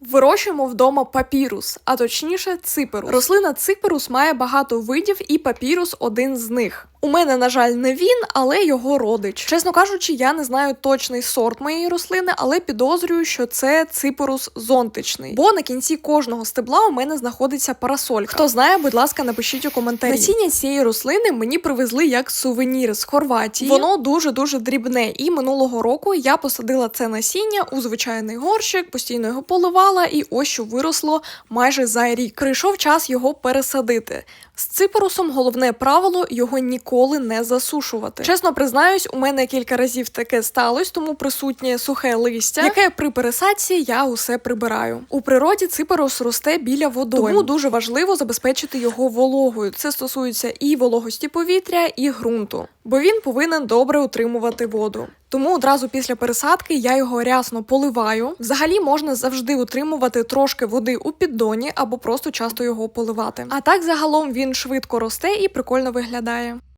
Вирощуємо вдома папірус, а точніше циперус. Рослина циперус має багато видів, і папірус один з них. У мене, на жаль, не він, але його родич. Чесно кажучи, я не знаю точний сорт моєї рослини, але підозрюю, що це ципорус зонтичний. Бо на кінці кожного стебла у мене знаходиться парасолька. Хто знає, будь ласка, напишіть у коментарі. Насіння цієї рослини мені привезли як сувенір з Хорватії. Воно дуже дуже дрібне. І минулого року я посадила це насіння у звичайний горщик, постійно його поливала, і ось що виросло майже за рік. Прийшов час його пересадити. З ципорусом головне правило його ніколи не засушувати. Чесно признаюсь, у мене кілька разів таке сталося, тому присутнє сухе листя, яке при пересадці я усе прибираю. У природі ципорус росте біля водойм, тому дуже важливо забезпечити його вологою. Це стосується і вологості повітря, і ґрунту, бо він повинен добре утримувати воду. Тому одразу після пересадки я його рясно поливаю. Взагалі можна завжди утримувати трошки води у піддоні або просто часто його поливати. А так загалом він швидко росте і прикольно виглядає.